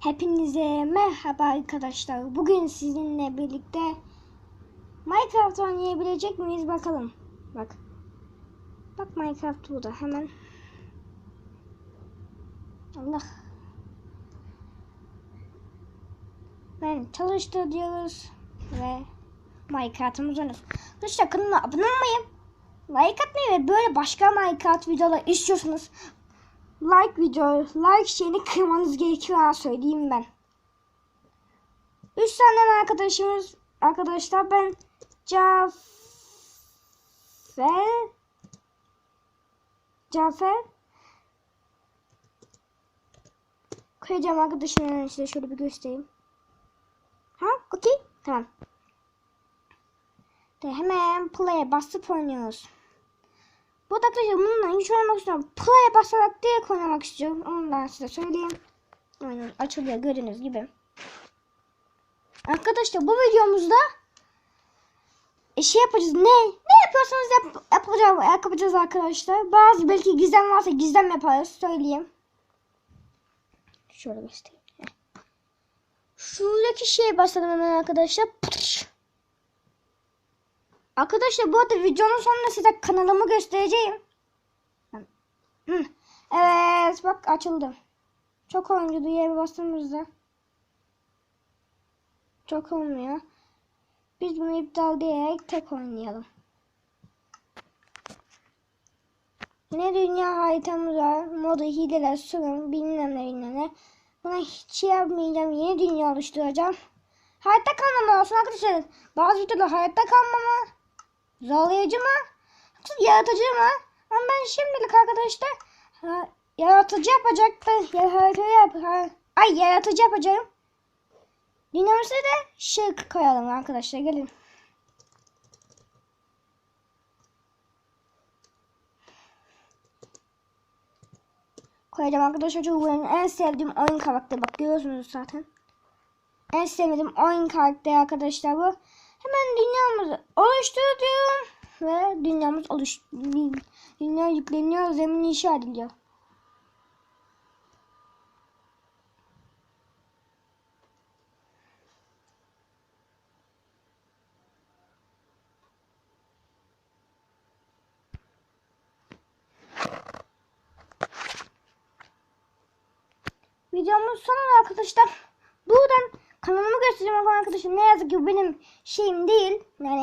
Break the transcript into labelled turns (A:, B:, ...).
A: Hepinize merhaba arkadaşlar. Bugün sizinle birlikte Minecraft oynayabilecek miyiz bakalım. Bak. Bak Minecraft burada hemen. Allah. Ben çalıştır diyoruz ve Minecraft'ımız oynuyoruz. Arkadaşlar kanala abone olmayı, like atmayı ve böyle başka Minecraft videolar istiyorsanız like video, like şeyini kırmanız gerekiyor ha söyleyeyim ben. Üç tane arkadaşımız, arkadaşlar ben Cafer, Cafer koyacağım arkadaşımı size şöyle bir göstereyim. Ha, okey, tamam. De hemen play'e basıp oynuyoruz. Bu da arkadaşlar bununla hiç oynamak istiyorum. Play'e basarak direkt oynamak istiyorum. Onu ben size söyleyeyim. Aynen açılıyor gördüğünüz gibi. Arkadaşlar bu videomuzda e, şey yapacağız. Ne? Ne yapıyorsanız yap, yapacağız, yapacağız arkadaşlar. Bazı belki gizem varsa gizem yaparız. Söyleyeyim. Şöyle göstereyim. Şuradaki şeye basalım hemen arkadaşlar. Pıtış. Arkadaşlar bu arada videonun sonunda size kanalımı göstereceğim. Evet bak açıldı. Çok oyuncu diye bastığımızda. Çok olmuyor. Biz bunu iptal diyerek tek oynayalım. Yine dünya haritamız var. Modu, hileler, sürüm, bilmem ne bilmem ne. Buna hiç şey yapmayacağım. Yeni dünya oluşturacağım. Hayatta kalmama olsun arkadaşlar. Bazı videoda hayatta kalmama Zorlayıcı mı? Yoksa yaratıcı mı? Ama ben şimdilik arkadaşlar ha, yaratıcı yapacaktı. Yaratıcı yap. Ha, ay yaratıcı yapacağım. Dinlemesi de şık koyalım arkadaşlar. Gelin. Koyacağım arkadaşlar çünkü benim en sevdiğim oyun karakteri. Bak görüyorsunuz zaten. En sevdiğim oyun karakteri arkadaşlar bu. Hemen dünyamızı oluştur diyorum. Ve dünyamız oluş dünya yükleniyor, zemin inşa ediliyor. Videomuz sonu arkadaşlar. Buradan kanalımı göstereceğim arkadaşlar ne yazık ki benim şeyim değil. Yani